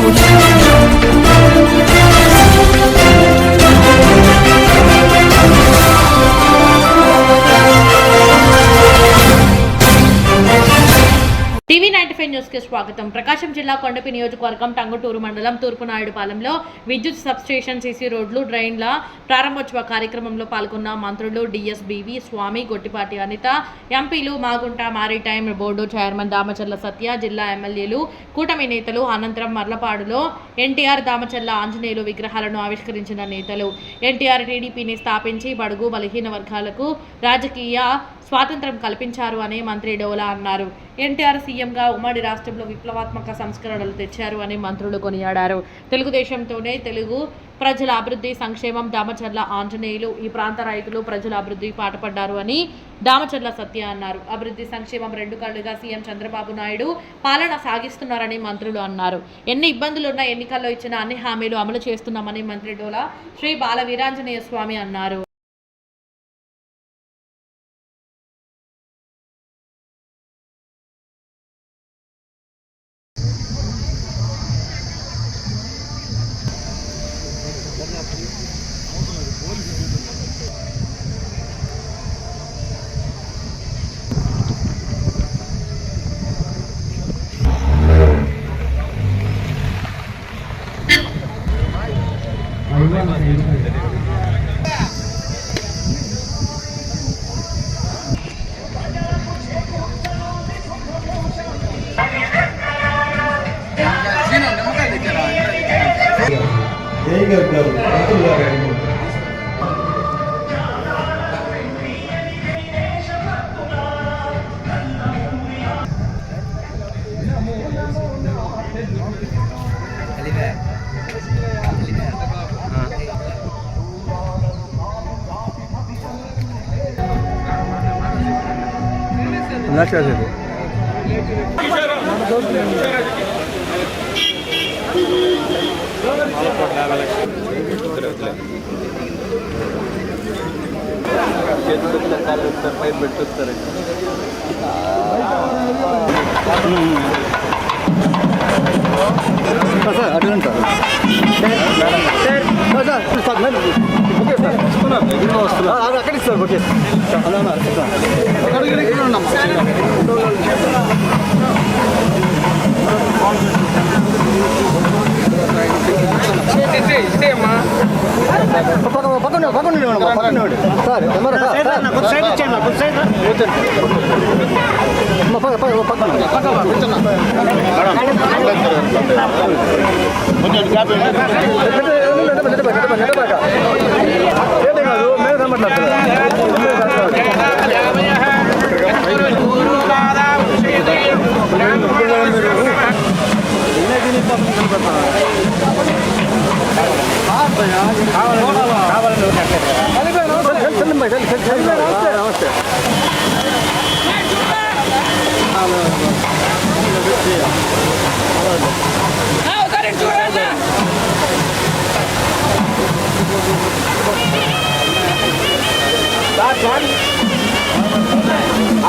Saúde. TV ninety five న్యూస్కి స్వాగతం. ప్రకాశం జిల్లా కొండపి నియోజకవర్గం టంగుటూరు మండలం తూర్పునాయుడుపాలెంలో విద్యుత్ సబ్ స్టేషన్ సీసీ రోడ్లు డ్రైన్ల ప్రారంభోత్సవ కార్యక్రమంలో పాల్గొన్న మంత్రులు డిఎస్బివి స్వామి గొట్టిపాటి అనిత ఎంపీలు Magunta maritime board chairman Damacharla Satya జిల్లా ఎమ్మెల్యేలు కూటమి నేతలు అనంతరం మర్లపాడులో ఎన్టీఆర్ దామచర్ల ఆంజనేయులు విగ్రహాలను ఆవిష్కరించిన నేతలు. ఎన్టీఆర్ టీడీపీని స్థాపించి బడుగు బలహీన వర్గాలకు రాజకీయ స్వాతంత్రం కల్పించారు అని మంత్రి డోలా అన్నారు. ఎన్టీఆర్ సీఎంగా ఉమ్మడి రాష్ట్రంలో విప్లవాత్మక సంస్కరణలు తెచ్చారు అని మంత్రులు కొనియాడారు. తెలుగుదేశంతోనే తెలుగు ప్రజల అభివృద్ధి సంక్షేమం దామచర్ల ఆంజనేయులు ఈ ప్రాంత రైతులు ప్రజల అభివృద్ధి పాటపడ్డారు అని దామచర్ల సత్య అన్నారు. అభివృద్ధి సంక్షేమం రెండు కళ్ళుగా సీఎం చంద్రబాబు నాయుడు పాలన సాగిస్తున్నారని మంత్రులు అన్నారు. ఎన్ని ఇబ్బందులున్నా ఎన్నికల్లో ఇచ్చిన అన్ని హామీలు అమలు చేస్తున్నామని మంత్రి డోలా శ్రీ బాల వీరాంజనేయ స్వామి అన్నారు. Ele é. జై గారు గారు మంత్రులు గారు అడిగారు. అక్కడ ఇస్తారు. ఓకే. పక్కన పక్కన పక్కన పక్కన సార్ పక్కన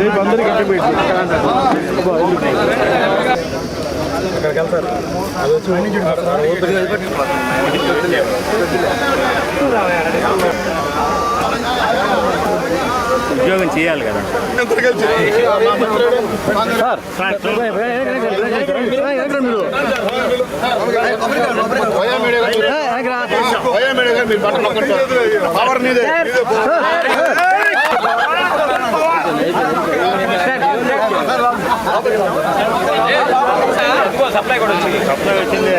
రేపు అందరికి ఇంటి పెట్టి అక్కడికి వెళ్తారు అది వచ్చి ఉద్యోగం చేయాలి కదా మీ పవర్ నీదే సప్లై కూడా వచ్చింది సప్లై వచ్చింది